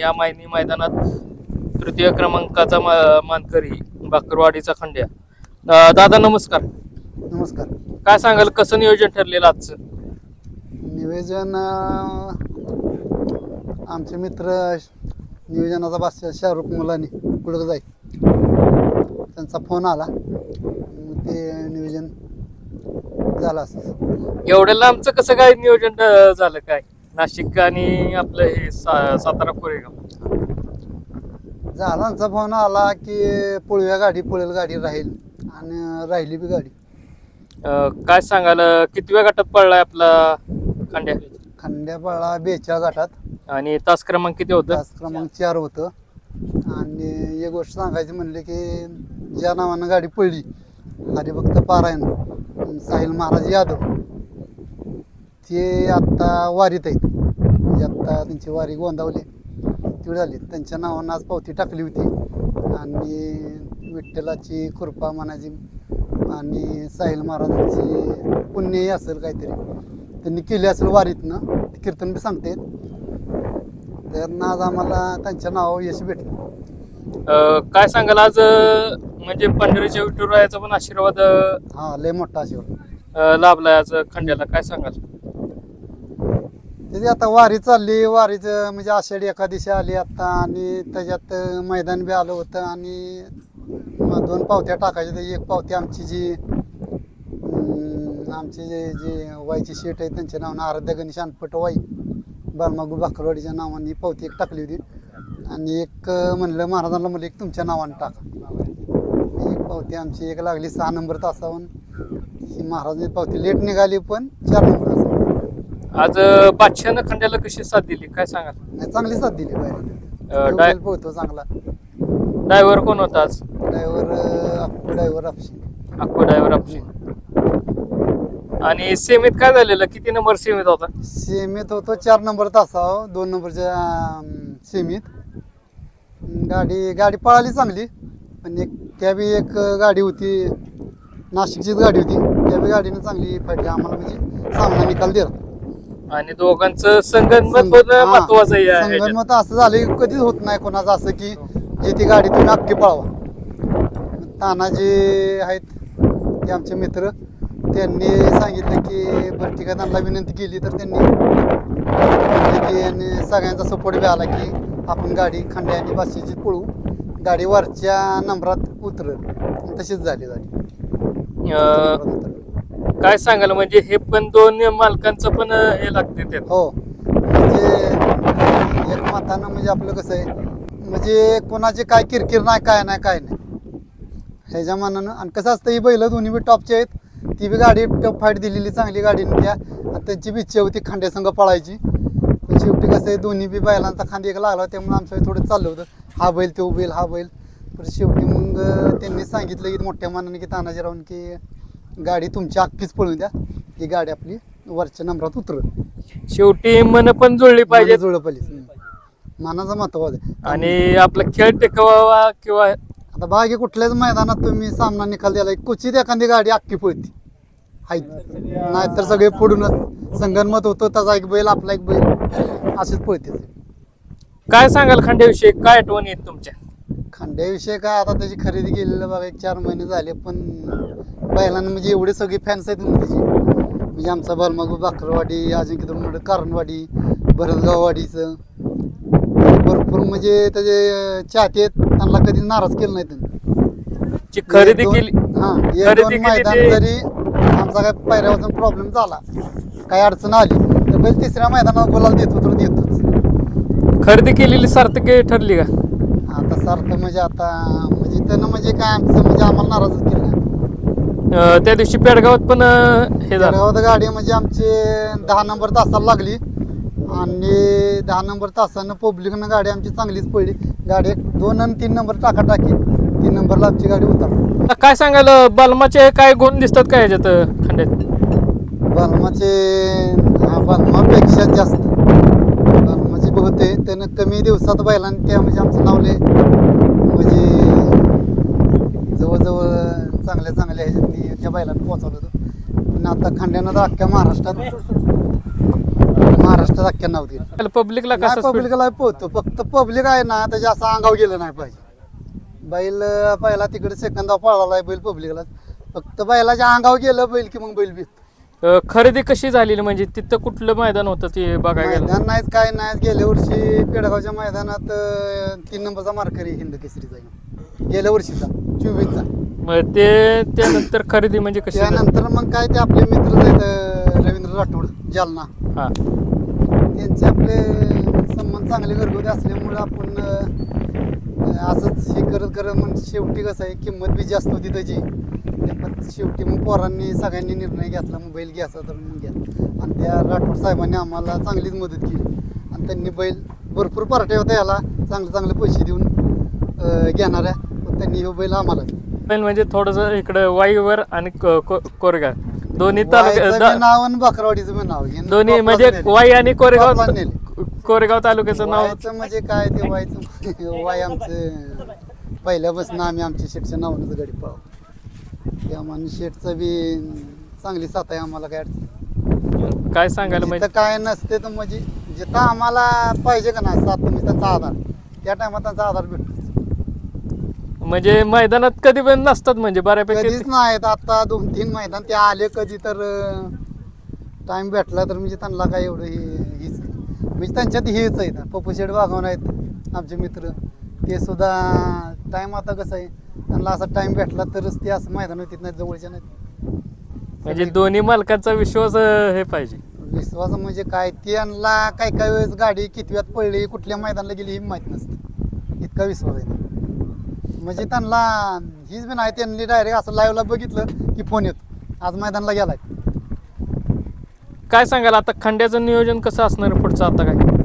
या मायनी मैदानात तृतीय क्रमांकाचा मा- मानकरी बाकरवाडीचा खंड्या. अं, दादा नमस्कार. नमस्कार. काय सांगाल कसं नियोजन ठरलेलं आजचं? नियोजन अं, आमचे मित्र नियोजनाचा बादशाह शाहरुख मुलांनी कुठं जाई त्यांचा फोन आला. मग ते नियोजन झालं असं. एवढ्या लांबचं कसं काय नियोजन अं, झालं काय? नाशिक आणि आपलं हे सा- सातारा कोरेगाव. झाला त्यांचा फोन आला की पुळव्या गाडी पुळेल गाडी राहील आणि राहिली बी गाडी. अं, काय सांगाल अं, कितव्या गटात पडलाय आपला खंड्या? खंड्यापाळा बेचाळ घाटात आणि तास क्रमांक किती होतं? तास क्रमांक चार होतं. आणि एक गोष्ट सांगायची म्हणले की ज्या नावानं गाडी पडली हरिभक्त पारायण साहिल महाराज यादव. ते आत्ता वारीत आहेत. म्हणजे आत्ता त्यांची वारी गोंदावली. तेवढी झाली. त्यांच्या नावानं आज पावती टाकली होती. आणि विठ्ठलाची कृपा म्हणायची आणि साहिल महाराजांची पुण्यही असेल काहीतरी. त्यांनी केली असेल वारीतनं. ते कीर्तन बी सांगते तर आज आम्हाला त्यांच्या नावावर यश भेटलं. काय सांगाल? आज म्हणजे पंढरीच्या विठुरायाचा पण आशीर्वाद हा लय मोठा आशीर्वाद. अं, लाभलाय आज खंड्याला. काय सांगाल? त्याची आता वारी चालली वारीचं म्हणजे आषाढी एकादशी आली आता आणि त्याच्यात मैदान बी आलं होतं आणि दोन पावत्या टाकायच्या त्याची एक पावती आमची जी आमची जे जे वाईची शेट आहे त्यांच्या नावानं आराध्य गणेश अनपट वाई. बालमागू भाकरवाडीच्या नावाने ही पावती एक टाकली होती. आणि एक म्हणलं महाराजांना म्हणलं एक तुमच्या नावाने टाका. एक पावती आमची एक लागली सहा नंबर तासाहून ही महाराजांची पावती लेट निघाली पण चार नंबर आज बादशाहनं खंड्याला कशी साथ दिली? काय सांगाल? नाही चांगली साथ दिली अं, बाहेर डाय- पोहतो चांगला. ड्रायव्हर कोण होता आज? ड्रायव्हर ड्रायव्हर आपशी अक्को ड्रायव्हर आपशी आणि सेमीत काय झालेलं? किती नंबर सेमीत होता? सेमीत होतो चार नंबर तासाव दोन नंबरच्या अं, सेमीत. गाडी गाडी पळाली चांगली पण एक त्या बी एक गाडी होती नाशिकचीच गाडी होती. त्या बी गाडीने चांगली फाईट आम्हाला म्हणजे सामना निकाल दिला. आणि दोघांचं संगनमत होणं हा, महत्वाचं आहे या ह्याच्यात. संगनमत असं झालं कधीच होत नाही कोणाचं असं की जे ती गाडी तुम्ही अख्खी पळवा. तानाजी आहेत ते आमचे मित्र. त्यांनी सांगितलं की बरं ठीक आहे त्यांना विनंती केली तर त्यांनी म्हणले की आणि सगळ्यांचा सपोर्ट बी आला की आपण गाडी खंड्या आणि बाशीची पळू गाडी वरच्या नंबरात उतरल. तशीच झाली गाडी. अं, काय सांगाल? म्हणजे हे पण दोन मालकांचं पण हे लागते त्यात हो. म्हणजे एक मतानं म्हणजे आपलं कसं आहे म्हणजे कोणाची काय किरकिर नाही काय नाही काय नाही. ह्याच्या मानानं. आणि कसं असतं ही बैल दोन्ही बी टॉपचे आहेत. ती बी गाडी टॉप फाईट दिलेली चांगली गाडी त्या. आणि त्यांची बी इच्छा होती खांड्यासंग पळायची. पण शेवटी कसं आहे दोन्ही बी बैलांचा खांदे एक लागला त्यामुळे आमचं थोडं चाललं होतं. हा बैल तो बैल हा बैल. तर शेवटी मग त्यांनी सांगितलं की मोठ्या मानाने की तानाजी राहून की गाडी तुमची अख्खीच पळून द्या. ही गाडी आपली वरच्या नंबरात उतरल. शेवटी मन पण जुळली पाहिजे. जुळलं पाहिजे. मनाचा महत्त्व आहे. आणि आपला खेळ टिकवावा किंवा आता बागे कुठल्याच मैदानात तुम्ही सामना निकाल द्यायला क्वचित एखादी गाडी अख्खी पळती. हाय. नाहीतर सगळे फोडूनच संगनमत होतं त्याचा एक बैल आपला एक बैल असेच पळते. काय सांगाल खंड्याविषयी? काय आठवण येत तुमच्या? खांड्याविषयी काय आता त्याची खरेदी केलेलं बघा एक चार महिने झाले पण बैलांना म्हणजे एवढे सगळे फॅन्स आहेत ना त्याची. म्हणजे आमचा बालमागू बाकरवाडी अजिंक्य कारणवाडी भरतगाववाडीचं भरपूर म्हणजे त्याचे चाहते आहेत. त्यांना कधी नाराज केलं नाही त्यांनी. खरेदी केली हा एक खरेदी दोन मैदान जरी आमचा काय पायऱ्यावरचा प्रॉब्लेम झाला. काही अडचण आली तर बैल तिसऱ्या मैदानात बोलायला देतो तर देतोच. खरेदी केलेली सार्थक ठरली का? आता सारखं म्हणजे आता म्हणजे त्यानं म्हणजे काय आमचं म्हणजे आम्हाला नाराजच केलं. अं, त्या दिवशी पेडगावात पण अं, हे झालं. जळगावात गाडी म्हणजे आमची दहा नंबर तासाला लागली. आणि दहा नंबर तासानं पब्लिकनं गाडी आमची चांगलीच पडली. गाडी एक दोन आणि तीन नंबर टाका टाकी तीन नंबरला आमची गाडी उतरली. काय सांगाल बलमाचे काय गुण दिसतात काय ह्याच्यात अं, खंड्यात? बालमाचे हा बालमापेक्षा जास्त. बालमाची त्यानं कमी दिवसात बैलांनी त्या म्हणजे आमचं नावले म्हणजे जवळजवळ चांगल्या चांगल्या ह्याच्यातनी त्या बैलांना पोहोचवलं होतं. पण आता खांड्यानं तर अख्ख्या महाराष्ट्रात महाराष्ट्र महाराष्ट्रात अख्ख्या नाव दिलं. पब्लिकला कसं speed- पब्लिकला पोहतो फक्त पब्लिक आहे ना त्याच्या असं अंगाव गेलं नाही पाहिजे. बैल पहिला तिकडे सेकंदा पळाला आहे बैल पब्लिकला फक्त बैलाच्या अंगाव गेलं बैल की मग बैल बी. अं, खरेदी कशी झालेली? म्हणजे तिथं कुठलं मैदान होतं ते बघायला गेलं? मैदान नाहीत काय नाही गेल्या वर्षी पेडगावच्या मैदानात अं, तीन नंबरचा मार्करी हिंद केसरीचा. गेल्या वर्षीचा चोवीसचा. मग ते त्यानंतर खरेदी म्हणजे कशी झाली? त्यानंतर मग काय ते आपले मित्र आहेत अं, रवींद्र राठोड जालना. हा. त्यांचे आपले संबंध चांगले घरगुती असल्यामुळे आपण अं, असंच हे करत करत मग शेवटी कसं आहे किंमत बी जास्त होती त्याची. ते पण शेवटी मग पोरांनी सगळ्यांनी निर्णय घेतला मग बैल घ्यायचा तर मग घ्या. आणि त्या राठोड साहेबांनी आम्हाला चांगलीच मदत केली. आणि त्यांनी बैल भरपूर पार्ट्या होत्या याला चांगले चांगले पैसे देऊन घेणाऱ्या. पण त्यांनी हे बैल आम्हाला. पण म्हणजे थोडस इकडं वाईवर आणि कोरेगाव. दोन्ही वाईचं तालुक्यात नाव आणि बकरवाडीचं नाव. दोन्ही म्हणजे. वाई आणि कोरेगाव. कोरेगाव तालुक्याचं नाव म्हणजे काय ते वायचं वाय आमचं पहिल्यापासून आम्ही आमच्या नावानंच गाडी पाहू. त्यामुळे शेटचं बी चांगली साथ आहे आम्हाला काय अडचण काय सांगायला जिथं म्हणजे काय नसते तर म्हणजे जिथं आम्हाला पाहिजे का ना साथ म्हणजे त्यांचा आधार. त्या टायमात त्यांचा आधार भेटतो. म्हणजे मैदानात कधी पण नसतात म्हणजे बऱ्यापैकी कधीच नाहीत. आता दोन तीन मैदान ते आले कधी तर टाइम भेटला तर म्हणजे त्यांना काय एवढं हे हीच म्हणजे त्यांच्यात हेच आहेत पप्पू शेड बागवान आहेत आमचे मित्र. ते सुद्धा टाइम आता कसं आहे त्यांना असा टाइम भेटला तरच ते असं मैदान होतीत नाही जवळच्या नाहीत. म्हणजे दोन्ही मालकांचा विश्वास अं, हे पाहिजे. विश्वास म्हणजे काय त्यांना काय काय वेळेस गाडी कितव्यात पडली कुठल्या मैदानाला गेली हे माहीत नसतं. इतका विश्वास आहे. म्हणजे त्यांना हीच बी नाही त्यांनी डायरेक्ट असं लाईव्हला बघितलं की फोन येतो. आज मैदानाला गेलाय. काय सांगाल आता खंड्याचं नियोजन कसं असणार आहे पुढचं आता काय?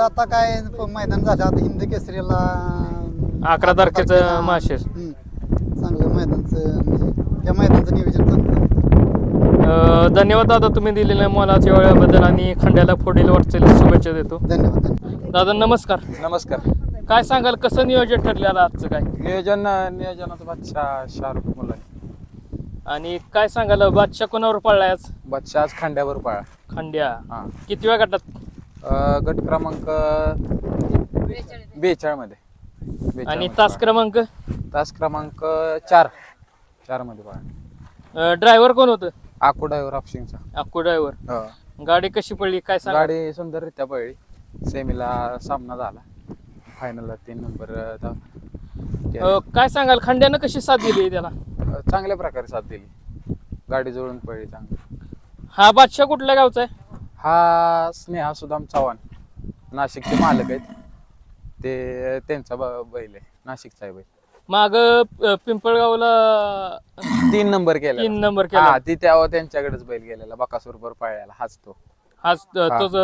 आता काय प- मैदान झालं? आता हिंद केसरीला अकरा तारखेचं माशेस. हम्म, चांगलं मैदानचं म्हणजे त्या मैदानचं नियोजन चांगलं अं, धन्यवाद दादा तुम्ही दिलेल्या मोलाच्या वेळेबद्दल आणि खंड्याला पुढील वाटचाल शुभेच्छा देतो. धन्यवाद दादा नमस्कार. नमस्कार. काय सांगाल कसं नियोजन ठरलेलं आजचं काय? नियोजन नियोजनाचा बादशाह शाहरुख मुलानी आणि काय सांगाल बादशाह कोणावर पडलाय आज? बादशाह आज खांद्यावर पाळा खंड्या. हा. कितव्या गटात? अं, गट क्रमांक बेचाळमध्ये आणि तास क्रमांक? तास क्रमांक चार. चारमध्ये पाळा ड्रायव्हर कोण होतं? आकू ड्रायव्हर ऑप्शिंगचा अक्कू ड्रायव्हर. गाडी कशी पडली? काय सांगा? गाडी सुंदररित्या पळली सेमीला सामना झाला. फायनलला तीन नंबर अं. काय सांगाल? खंड्यानं कशी साथ दिली त्याला? अं, चांगल्या प्रकारे साथ दिली. गाडी जुळून पळली चांगली. हा बादशाह कुठल्या गावचा आहे? हा स्नेहा सुदाम चव्हाण. नाशिकचे मालक आहेत. ते त्यांचा ब- बैल आहे. नाशिकचा आहे बैल. माग पिंपळगावला तीन नंबर केला तीन नंबर केला हा ती त्यावर त्यांच्याकडेच बैल गेलेला. बकासूर बर पाळ्याला. हाच तो. हाच. तोच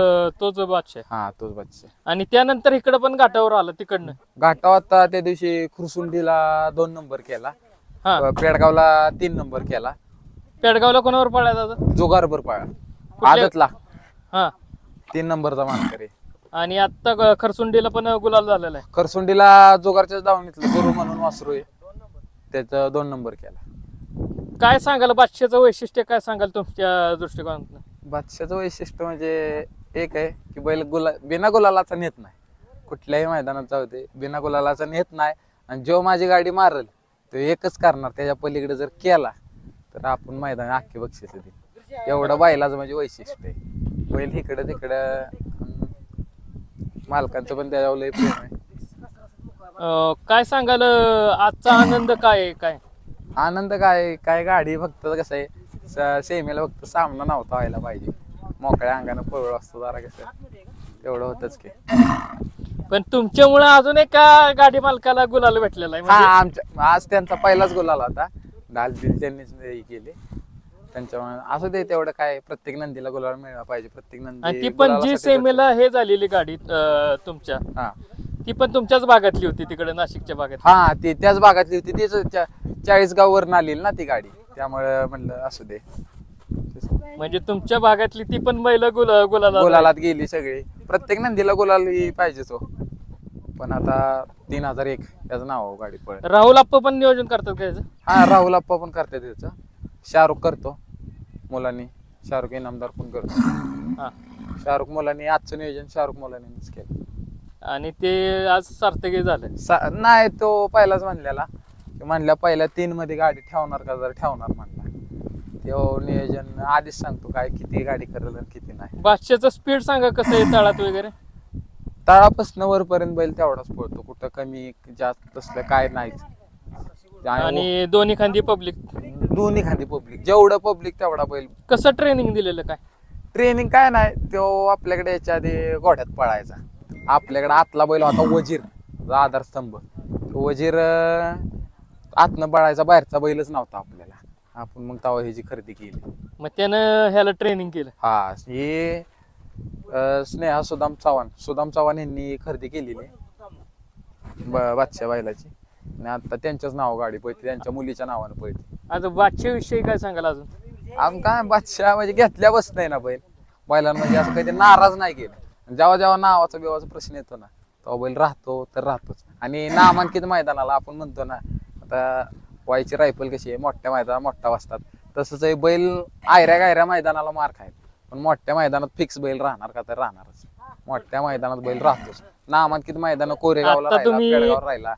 तोच बादशाह. हा तोच बच्चा आणि त्यानंतर इकडं पण घाटावर आला तिकडनं. घाटाव आता त्या दिवशी खुरसुंडीला दोन नंबर केला. हा. पेडगावला तीन नंबर केला. पेडगावला कोणावर पळाला दादा जोगारबर पाळा. आदतला. हा. तीन नंबरचा मानकरी. आणि आता खरसुंडीला पण गुलाल झालेला आहे. खरसुंडीला जोगारच्याच दावणीतलं गुरु म्हणून वासरू आहे. त्याचं दोन नंबर केला. काय सांगाल बादशाचं वैशिष्ट्य काय सांगाल तुमच्या दृष्टिकोनातून? बादशाचं वैशिष्ट्य म्हणजे एक आहे की बैल गुला बिना गुलालाचा नेत नाही. कुठल्याही मैदानात जाऊ दे बिना गुलालाचा नेत नाही. आणि जो माझी गाडी मारल तो एकच करणार. त्याच्या पलीकडे जर केला तर आपण मैदान अख्खे बक्षीस देईल एवढं बैलाचं म्हणजे वैशिष्ट्य आहे. बैल इकडं तिकडं. अं, मालकांचं पण त्याच्यावर लय प्रेम आहे. अं, काय सांगाल अं, आजचा आनंद काय आहे काय? आनंद काय काय गाडी फक्त कसं आहे स- सेमीला फक्त सामना नव्हता व्हायला पाहिजे. मोकळ्या अंगानं पळलो असतो जरा कसं. तेवढं होतच की. पण तुमच्यामुळे अजून एका गाडी मालकाला गुलाल भेटलेला आहे हा म्हणजे आमच्या आज त्यांचा पहिलाच गोल आला होता. डाल बिल त्यांनीच हे केले. त्यांच्यामुळे असू दे तेवढं काय प्रत्येक नंदीला गुलाल मिळाला पाहिजे प्रत्येक आणि नंदी ती पण जी गुलालासाठी सेमीला हे झालेली गाडी अं, तुमच्या. हा. ती पण तुमच्याच भागातली होती तिकडे नाशिकच्या भागात हा ती त्याच भागातली होती तीच चाळीस गाववरून आलेली ना ती गाडी. त्यामुळे म्हणलं असू दे. म्हणजे तुमच्या भागातली ती पण महिला गुल गुलाला गुलालात गेली सगळी. प्रत्येक नंदीला गुलाल ही पाहिजेच हो. पण आता तीन हजार एक त्याचं नाव हो गाडी पळ राहुल आप्पा पण नियोजन करतात काय याचं? हा राहुल अप्पा पण करते त्याचं शाहरुख करतो. मुलांनी शाहरुख इनामदार पण करतो. हा. शाहरुख मुलांनी आजचं नियोजन शाहरुख मुलांनीच केलं. आणि ते आज सार्थकी झालं. सा- नाही तो पहिलाच म्हणलेला. तो म्हणल्या पहिल्या तीन मध्ये गाडी ठेवणार का? जर ठेवणार म्हणला. तो नियोजन आधीच सांगतो काय किती गाडी करेल आणि किती नाही. बादशाचं स्पीड सांगा कसं आहे तळात वगैरे. तळापासून वरपर्यंत बैल तेवढाच पळतो. कुठं कमी जास्त तसलं काय नाहीच. आणि आणि दोन्ही खांदी पब्लिक दोन्ही खाली पब्लिक जेवढं पब्लिक तेवढा बैल. कसं ट्रेनिंग दिलेलं काय? ट्रेनिंग काय नाही तो आपल्याकडे याच्या आधी घोड्यात पळायचा. आपल्याकडे आतला बैल होता वजीर जो आधारस्तंभ तो वजीर अं, आतनं पळायचा बाहेरचा बैलच नव्हता आपल्याला. आपण मग तेव्हा ह्याची खरेदी केली. मग त्यानं ह्याला ट्रेनिंग केलं. हा हे अं, स्नेहा सुदाम चव्हाण. सुदाम चव्हाण यांनी खरेदी केलेली. ब- बादशाह बैलाची. आणि आता त्यांच्याच नाव गाडी पळते त्यांच्या मुलीच्या नावानं पळते. आता बादशा विषयी काय सांगाल अजून? आम काय बादशाह म्हणजे घेतल्या बसत नाही ना बैल. बैलांना म्हणजे असं कधी नाराज नाही केलं. जेव्हा जेव्हा नावाचा बिवाचा प्रश्न येतो ना तेव्हा बैल राहतो तर राहतोच. आणि नामांकित मैदानाला आपण म्हणतो ना आता वायची रायफल कशी आहे? मोठ्या मैदानात मोठा वाजतात. तसंच हे बैल आयऱ्या गायऱ्या मैदानाला मार खायत पण मोठ्या मैदानात फिक्स बैल राहणार का तर राहणारच. मोठ्या मैदानात बैल राहतोच. नामांकित मैदान कोरेगावला आता राहिला तुम्ही- पेडगावला राहिला.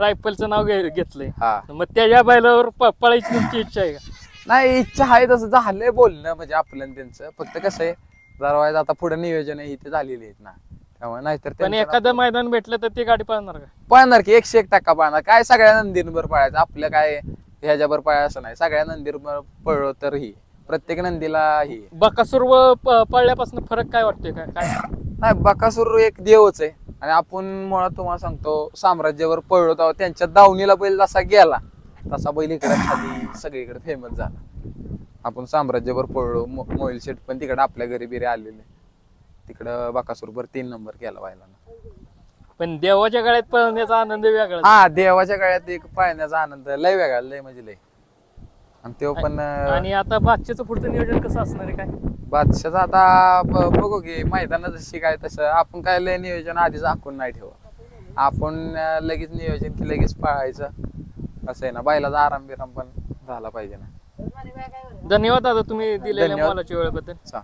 रायफलचं नाव घे- घेतलंय. हा. मग त्याच्या बैलावर प- पळायची तुमची इच्छा आहे का? नाही इच्छा आहे तसं. झालंय बोलणं म्हणजे आपलं आणि त्यांचं. फक्त कसं आहे जरा आता पुढे नियोजन आहे ते झालेली आहेत ना. त्यामुळे नाहीतर पण त्यांचं एखादं मैदान भेटलं तर ती गाडी पळणार का? पळणार की एकशे एक टक्का पळणार. काय सगळ्या नंदींवर पळायचं? आपलं काय ह्याच्यावर पळाय असं नाही. सगळ्या नंदीवर पळलो तर ही. प्रत्येक नंदीला ही. बकासूर व प- पळल्यापासून फरक काय वाटतोय? का काय? नाही बकासूर एक देवच आहे. आणि आपण मुळात तुम्हाला सांगतो साम्राज्यावर पळलो तेव्हा त्यांच्या दावणीला बैल जसा गेला तसा बैल इकडे खाली सगळीकडे फेमस झाला. आपण साम्राज्यावर पळलो मो- मोहिल शेठ पण तिकडे आपल्या घरी बिरे आलेले. तिकडं बकासूरवर तीन नंबर केला बैलानं. पण देवाच्या गाड्यात पळण्याचा आनंद वेगळा हा देवाच्या काळात एक पाळण्याचा आनंद लय वेगळा लय म्हणजे लय. आणि तो पण आणि आता बादशाचं पुढचं नियोजन कसं असणार आहे काय? बादशाचा आता ब- बघू की मैदानात जशी काय तसं. आपण काय लय नियोजन आधीच आखून नाही ठेवत. आपण अं, लगेच नियोजन की लगेच पाळायचं. असं आहे ना बैलाचा आराम बिराम पण झाला पाहिजे ना. धन्यवाद दादा तुम्ही दिलेल्या धन्यवाद. मोलाच्या वेळेबद्दल. चा.